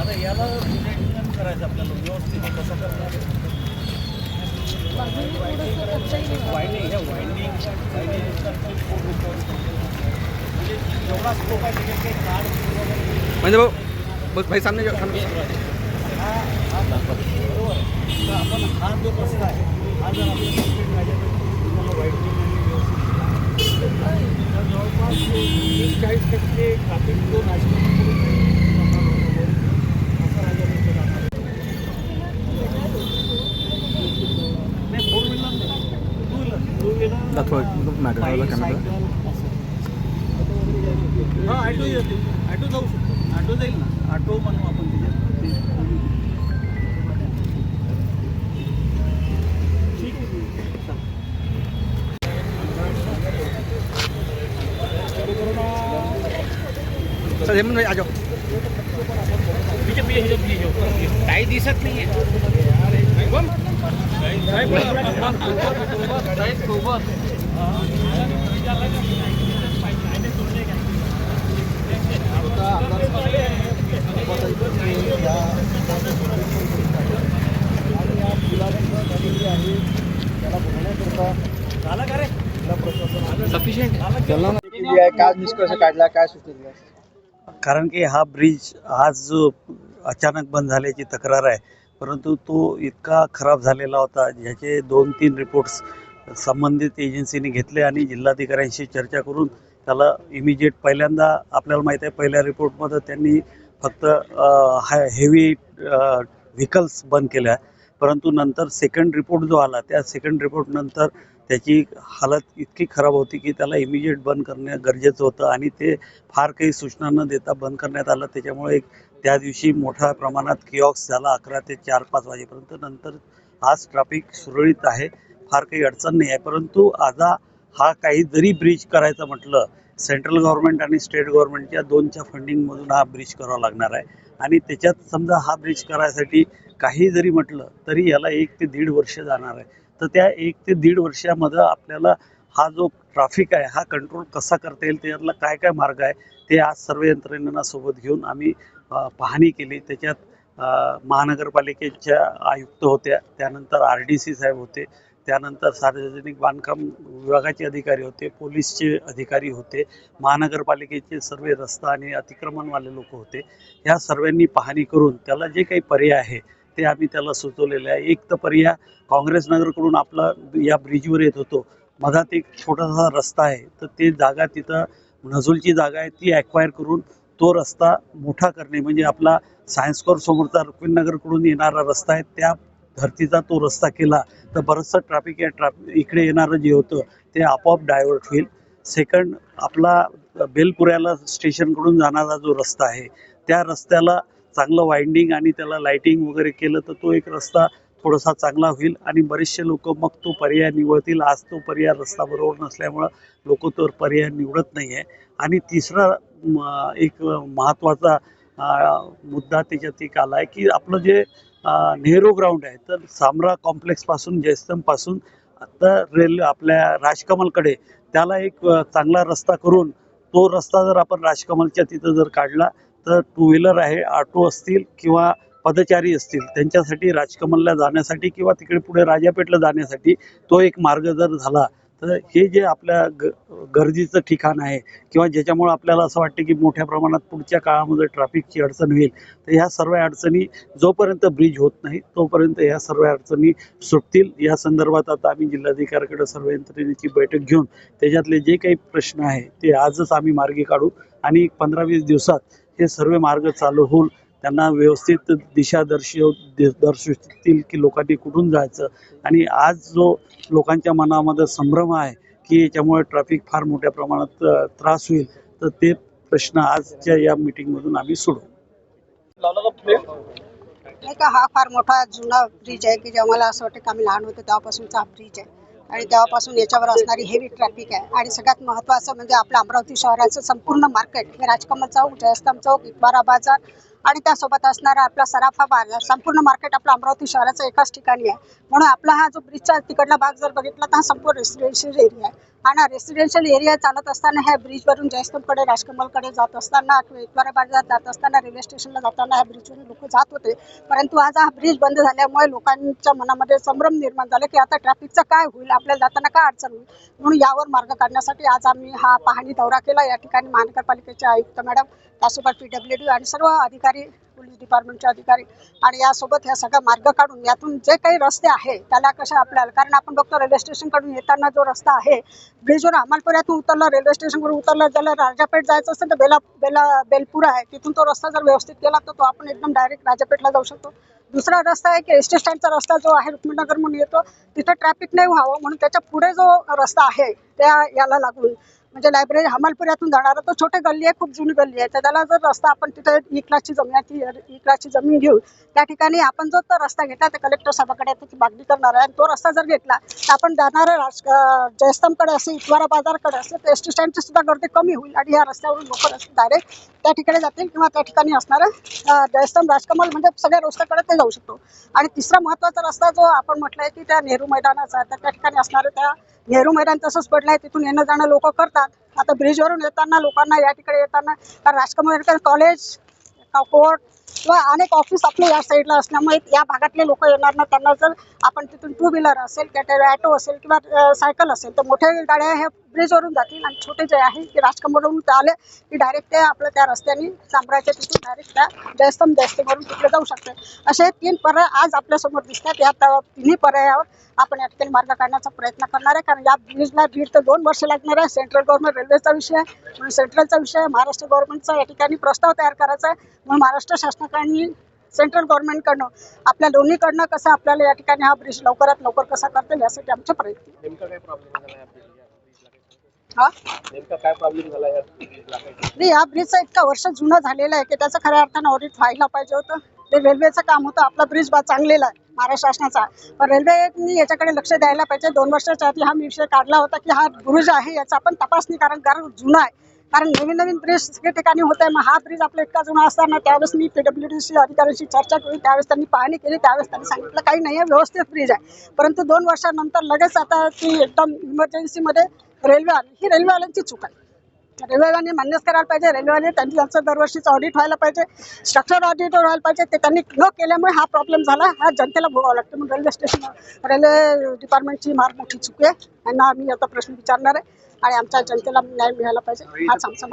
आता याला करायचं आपल्याला व्यवस्थित. कसं करणार? वायंडिंग ह्या वायंडिंग म्हणजे जेवढा स्कोप आहे त्याच्यात काही कार्ड म्हणजे भाऊ बस भाई सामने आपण हा जो रस्ता आहे हा जर आपण राहिला तर तुम्हाला वाईटिंग आणि व्यवस्थित तर जवळपास तीस चाळीस टक्के ट्रॅफिक जो नाही दाखवा मॅटर ऑटो येते. ऑटो जाऊ शकतो. ऑटो जाईल ना. ऑटो म्हणू आपण त्याच्यात हेमंत भाई आ जाओ काही दिसत नाही झाला का रे सफिशियंट काय निष्कर्ष काढला काय सूचना कारण की हा ब्रिज आज जो अचानक बंद झाल्याची तक्रार आहे परंतु तो इतका खराब झालेला होता ज्याचे दोन तीन रिपोर्ट्स संबंधित एजन्सीने घेतले आणि जिल्हाधिकाऱ्यांशी चर्चा करून त्याला इमिजिएट पहिल्यांदा आपल्याला माहीत आहे पहिल्या रिपोर्टमध्ये त्यांनी फक्त हेवी व्हेकल्स बंद केल्या. परंतु नंतर सेकंड रिपोर्ट जो आला त्या सेकंड रिपोर्ट नंतर त्याची हालत इतकी खराब होती की त्याला इमिजिएट बंद करणे गरजेचं होतं आणि ते फार काही सूचना न देता बंद करण्यात आलं. त्याच्यामुळे एक त्या दिवशी मोठ्या प्रमाणात किऑक्स झाला अकरा ते चार पाच वाजेपर्यंत. नंतर आज ट्रॅफिक सुरळीत आहे फार काही अडचण नाही आहे. परंतु आता हा काही जरी ब्रिज करायचं म्हटलं सेंट्रल गव्हर्नमेंट आणि स्टेट गव्हर्नमेंटच्या दोनच्या फंडिंगमधून हा ब्रिज करावा लागणार आहे. आणि त्याच्यात समजा हा ब्रिज करायसाठी काही जरी म्हटलं तरी याला एक ते दीड वर्ष जाणार आहे. तर त्या एक ते दीड वर्षामध्ये आपल्याला हा जो ट्रॅफिक आहे हा कंट्रोल कसा करता येईल त्याच्यातला काय काय मार्ग आहे ते आज सर्व यंत्रणेंना सोबत घेऊन आम्ही पाहणी केली. त्याच्यात महानगरपालिकेच्या आयुक्त होत्या त्यानंतर आर डी सी साहेब होते त्यानंतर सार्वजनिक बांधकाम विभागाचे अधिकारी होते पोलीसचे अधिकारी होते महानगरपालिकेचे सर्व रस्ता आणि अतिक्रमणवाले लोक होते. या सर्वांनी पाहणी करून त्याला जे काही पर्याय आहे ते आम्ही त्याला सुचवलेले आहे. एक तर पर्याय काँग्रेस नगरकडून आपला या ब्रिजवर येत होतो. मधात एक छोटासा रस्ता आहे. तर ते जागा तिथं नजूलची जागा आहे ती ॲक्वायर करून तो रस्ता मोठा करणे म्हणजे आपला सायन्स कॉर समोरचा रुक्मिणनगरकडून येणारा रस्ता आहे त्या धर्तीचा तो रस्ता केला. तर बरंचसं ट्रॅफिक या ट्रॅफिक इकडे येणारं जे होतं ते आपोआप डायव्हर्ट होईल. सेकंड आपला बेलपुऱ्याला स्टेशनकडून जाणारा जो रस्ता आहे त्या रस्त्याला चांगलं वाइंडिंग आणि त्याला लाइटिंग वगैरे केलं तर तो एक रस्ता थोडासा चांगला होईल. आणि बरेचसे लोक मग तो पर्याय निवडतील. आज तो पर्याय रस्ता बरोबर नसल्यामुळं लोक तो पर्याय निवडत नाही आहे आणि तिसरा एक महत्त्वाचा मुद्दा त्याच्यात एक आला आहे की आपलं जे नेहरू ग्राउंड आहे तर सामरा कॉम्प्लेक्सपासून जयस्तंभपासून आता रेल्वे आपल्या राजकमलकडे त्याला एक चांगला रस्ता करून तो रस्ता जर आपण राजकमलच्या तिथं जर काढला तर टू व्हीलर आहे ऑटो असतील किंवा पदचारी असतील त्यांच्यासाठी राजकमलला जाण्यासाठी किंवा तिकडे पुढे राजापेठला जाण्यासाठी तो एक मार्ग जर झाला तर हे जे आपल्या ग गर्दीचं ठिकाण आहे किंवा ज्याच्यामुळं आपल्याला असं वाटतं की मोठ्या प्रमाणात पुढच्या काळामध्ये ट्रॅफिकची अडचण होईल तर ह्या सर्व अडचणी जोपर्यंत ब्रिज होत नाही तोपर्यंत ह्या सर्व अडचणी सुटतील. या संदर्भात आता आम्ही जिल्हाधिकाऱ्याकडे सर्व यंत्रणेची बैठक घेऊन त्याच्यातले जे काही प्रश्न आहे ते आजच आम्ही मार्गी काढू आणि एक पंधरा वीस दिवसात हे सर्व मार्ग चालू होऊन त्यांना व्यवस्थित दिशा दर्शव दर्शवतील की लोकांनी कुठून जायचं. आणि आज जो लोकांच्या मनामध्ये संभ्रम आहे की याच्यामुळे ट्रॅफिक फार मोठ्या प्रमाणात त्रास होईल तर ते प्रश्न आजच्या या मीटिंगमधून आम्ही सोडू नाही का हा फार मोठा जुना ब्रिज आहे की जेव्हा मला असं वाटतं की आम्ही लहान होतो तेव्हापासूनचा हा ब्रिज आहे. आणि तेव्हापासून याच्यावर असणारी हेवी ट्रॅफिक आहे. आणि सगळ्यात महत्त्वाचं म्हणजे आपलं अमरावती शहराचं संपूर्ण मार्केट हे राजकमल चौक जयस्तंभ चौक इकबारा बाजार आणि त्यासोबत असणारा आपला सराफा बाजार संपूर्ण मार्केट आपला अमरावती शहराचा एकाच ठिकाणी आहे. म्हणून आपला हा जो ब्रिजचा तिकडला भाग जर बघितला तर हा संपूर्ण रेसिडेन्शियल एरिया आहे. आणि रेसिडेन्शियल एरिया चालत असताना ह्या ब्रिजवरून जयस्तूरकडे राजकमलकडे जात असताना किंवा इतवारा बाजारात जात असताना रेल्वे स्टेशनला जाताना ह्या ब्रिजवरून लोक जात होते. परंतु आज हा ब्रिज बंद झाल्यामुळे लोकांच्या मनामध्ये संभ्रम निर्माण झाला की आता ट्रॅफिकचं काय होईल? आपल्याला जाताना काय अडचण होईल? म्हणून यावर मार्ग काढण्यासाठी आज आम्ही हा पाहणी दौरा केला. या ठिकाणी महानगरपालिकेचे आयुक्त मॅडम त्यासोबत पी डब्ल्यू डी आणि सर्व अधिकारी पोलीस डिपार्टमेंटचे अधिकारी आणि यासोबत ह्या सगळा मार्ग काढून यातून जे काही रस्ते आहे त्याला कशा आपल्याला कारण आपण बघतो रेल्वे स्टेशनकडून येताना जो रस्ता आहे ब्रिजवर अमलपुऱ्यातून उतरलं रेल्वे स्टेशनकडून उतरलं ज्याला राजापेठ जायचं असेल तर बेला बेला बेलपुरा आहे तिथून तो रस्ता जर व्यवस्थित केला तर तो आपण एकदम डायरेक्ट राजापेठला जाऊ शकतो. दुसरा रस्ता आहे की एस टी स्टँडचा रस्ता जो आहे रुक्मिणनगर म्हणून येतो तिथं ट्रॅफिक नाही व्हावं म्हणून त्याच्या पुढे जो रस्ता आहे त्या याला लागून. म्हणजे लायब्ररी हमालपुऱ्यातून जाणारा तो छोटे गल्ली आहे खूप जुनी गल्ली आहे. तर त्याला जर रस्ता आपण तिथे e ई क्लासची e जमीन आहे ती एक जमीन घेऊ त्या ठिकाणी आपण जो तो रस्ता घेतला तर कलेक्टर साहेबाकडे त्याची मागणी करणार आहे. आणि तो रस्ता जर घेतला तर आपण जाणारं राज जयस्तंभकडे असेल इतवारा बाजारकडे असेल तर एस टी स्टँडची सुद्धा गर्दी कमी होईल. आणि या रस्त्यावरून लोक डायरेक्ट त्या ठिकाणी जातील किंवा त्या ठिकाणी असणारं जयस्तंभ राजकमल म्हणजे सगळ्या रस्त्याकडे ते जाऊ शकतो. आणि तिसरा महत्त्वाचा रस्ता जो आपण म्हटलं आहे की त्या नेहरू मैदानाचा आहे, तर त्या ठिकाणी असणारं त्या नेहरू मैदान तसंच पडलं आहे तिथून येणं जाणं लोक करतात. आता ब्रिजवरून येताना लोकांना या ठिकाणी येताना कारण राजकमल कॉलेज कोर्ट किंवा अनेक ऑफिस आपले या साईडला असल्यामुळे या भागातले लोक येणार ना त्यांना जर आपण तिथून टू व्हीलर असेल कॅटर ॲटो असेल किंवा सायकल असेल तर मोठ्या गाड्या ह्या ब्रिजवरून जातील आणि छोटे जे आहे ते राजकमलवरून ते आले की डायरेक्ट ते आपलं त्या रस्त्याने चांबराच्या तिथून डायरेक्ट त्या जयस्तंभ जयस्तंभवरून तिकडे जाऊ शकते असे तीन पर्याय आज आपल्यासमोर दिसतात. या तिन्ही पर्यायावर आपण या ठिकाणी मार्ग काढण्याचा प्रयत्न करणार आहे. कारण या ब्रिजला दीड ते दोन वर्ष लागणार आहे. सेंट्रल गव्हर्नमेंट रेल्वेचा विषय आहे. म्हणून सेंट्रलचा विषय आहे. महाराष्ट्र गव्हर्नमेंटचा या ठिकाणी प्रस्ताव तयार करायचा आहे. म्हणून महाराष्ट्र शासनाकडनी सेंट्रल गव्हर्नमेंटकडनं आपल्या दोन्हीकडनं कसं आपल्याला या ठिकाणी हा ब्रिज लवकरात लवकर कसा करता येईल यासाठी आमचे प्रयत्न नेमका काय प्रॉब्लेम झाला या हा? नेमका काय प्रॉब्लेम झाला या ब्रिजला नाही या ब्रिजचा इतका वर्ष जुना झालेला आहे की त्याचं खऱ्या अर्थानं ऑडिट व्हायला पाहिजे होतं. ते रेल्वेचं काम होतं. आपला ब्रिज बा चांगलेला आहे महाराष्ट्र शासनाचा. पण रेल्वेनी याच्याकडे लक्ष द्यायला पाहिजे. दोन वर्षाच्या आधी हा विषय काढला होता की हा ब्रिज आहे याचा आपण तपासणी कारण कारण जुना आहे. कारण नवीन नवीन ब्रिज सगळ्या ठिकाणी होत आहे मग हा ब्रिज आपला इतका जुना असताना त्यावेळेस मी पीडब्ल्यूडीसी अधिकाऱ्यांशी चर्चा केली त्यावेळेस त्यांनी पाहणी केली त्यावेळेस त्यांनी सांगितलं काही नाही आहे व्यवस्थित ब्रिज आहे. परंतु दोन वर्षानंतर लगेच आता ती एकदम इमर्जन्सीमध्ये रेल्वे आली. ही रेल्वेवाल्यांची चूक आहे. रेल्वेवाल्यांनी मान्यच करायला पाहिजे. रेल्वेवाले त्यांनी त्यांचं दरवर्षीचं ऑडिट व्हायला पाहिजे. स्ट्रक्चर ऑडिट व्हायला पाहिजे. ते त्यांनी न केल्यामुळे हा प्रॉब्लेम झाला. हा जनतेला भोगावा लागतो. म्हणून रेल्वे स्टेशन रेल्वे डिपार्टमेंटची मार मोठी चुकी आहे. यांना आम्ही आता प्रश्न विचारणार आहे. आणि आमच्या जनतेला न्याय मिळाला पाहिजे. हाच आमचा